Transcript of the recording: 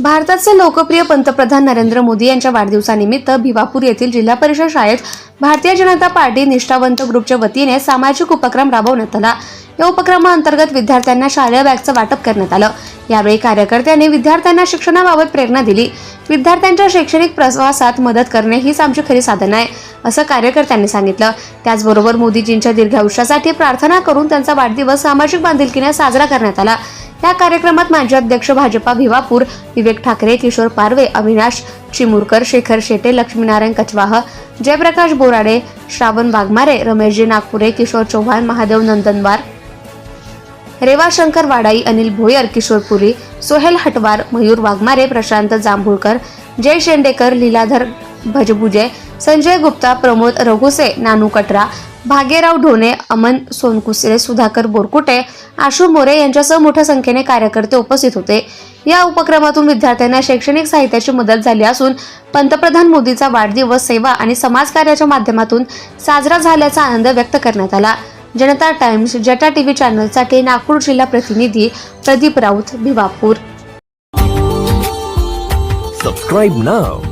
भारताचे लोकप्रिय पंतप्रधान नरेंद्र मोदी यांच्या वाढदिवसानिमित्त भिवापूर येथील जिल्हा परिषद शाळेत भारतीय जनता पार्टी निष्ठावंत ग्रुपच्या वतीने सामाजिक उपक्रम राबवण्यात आला. या उपक्रमाअंतर्गत विद्यार्थ्यांना शालेय बॅगचं वाटप करण्यात आलं. यावेळी कार्यकर्त्यांनी विद्यार्थ्यांना शिक्षणाबाबत प्रेरणा दिली. विद्यार्थ्यांच्या शैक्षणिक प्रवासात मदत करणे हीच आमची खरी साधन आहे असं कार्यकर्त्यांनी सांगितलं. त्याचबरोबर मोदीजींच्या दीर्घायुष्यासाठी प्रार्थना करून त्यांचा वाढदिवस सामाजिक बांधिलकीने साजरा करण्यात आला. या कार्यक्रमात माजी अध्यक्ष भाजपा भिवापूर विवेक ठाकरे किशोर पारवे अविनाश चिमुरकर शेखर शेटे लक्ष्मीनारायण कचवाह जयप्रकाश बोराडे श्रावण वाघमारे रमेशजी नागपुरे किशोर चव्हाण महादेव नंदनवार रेवा शंकर वाडाई अनिल भोयर किशोर पुरी सोहेल हटवार मयूर वाघमारे प्रशांत जांभूळकर जय शेंडेकर लीलाधर भजबुजे संजय गुप्ता प्रमोद रघुसे नानू कटरा भागेराव ढोणे अमन सोनकुसरे सुधाकर बोरकुटे आशू मोरे यांच्यासह मोठ्या संख्येने कार्यकर्ते उपस्थित होते. या उपक्रमातून विद्यार्थ्यांना शैक्षणिक साहित्याची मदत झाली असून पंतप्रधान मोदीचा वाढदिवस सेवा आणि समाजकार्याच्या माध्यमातून साजरा झाल्याचा आनंद व्यक्त करण्यात आला. जनता टाइम्स जटा टीव्ही चॅनलसाठी नागपूर जिल्हा प्रतिनिधी प्रदीप राऊत भिवापूर सबस्क्राईब नाव